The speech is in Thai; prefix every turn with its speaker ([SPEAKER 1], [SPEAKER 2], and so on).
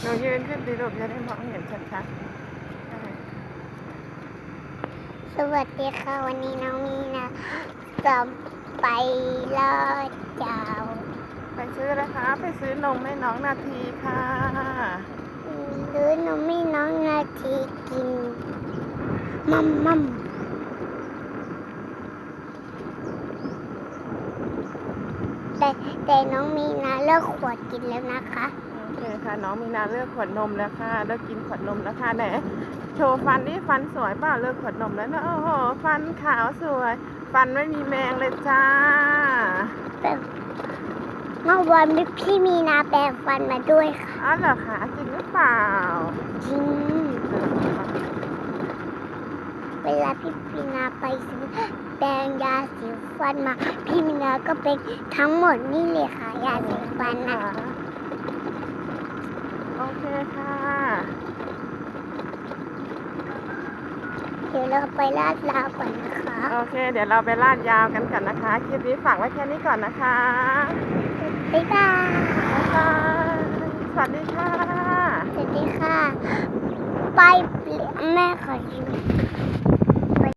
[SPEAKER 1] หนูยืนขึ้นดีลูกจะได้มองเห็นชัดๆ
[SPEAKER 2] สวัสดีค่ะ วันนี้น้องมีนะจะไปลอดยาว
[SPEAKER 1] ไปซื้อนะคะ ไปซื้อนมให้น้องนาทีค่ะ
[SPEAKER 2] หรือน้องมีน้องนาทีกิน มัมมัมแต่แต่น้องมีนะเลิกขวดกินแล้วนะคะ
[SPEAKER 1] โอเคค่ะ น้องมีนาเลือกขวดนมแล้วค่ะเลิกกินขวดนมแล้วค่ะไหนโชว์ฟันนี่ฟันสวยเปล่าเลิกขวดนมแล้วนะโอ้โหฟันขาวสวย ฟันไม่มีแมงเลยจ้า
[SPEAKER 2] แต่เมื่อวานพี่มีนาแปรงฟันมาด้วยค่ะ
[SPEAKER 1] อ๋อเหรอคะจริงหรือเปล่า
[SPEAKER 2] จริงเวลาพี่มีนาไปซื้อแปรงยาสีฟันมา พี่มีนาก็เป็นทั้งหมดนี่เลยค่ะยาสีฟันนะ
[SPEAKER 1] โอ เคค่ะ
[SPEAKER 2] เดี๋ยวเราไปลาดลาวก่อนนะคะ
[SPEAKER 1] โอเค เดี๋ยวเราไปลาดยาวกันก่อนนะคะ คลิปนี้ฝากไว้แค่นี้ก่อนนะคะ
[SPEAKER 2] บ๊ายบาย
[SPEAKER 1] บ๊ายบายสวัสดีค่ะ
[SPEAKER 2] สวัสดีค่ะ ไปแม่ขอชิม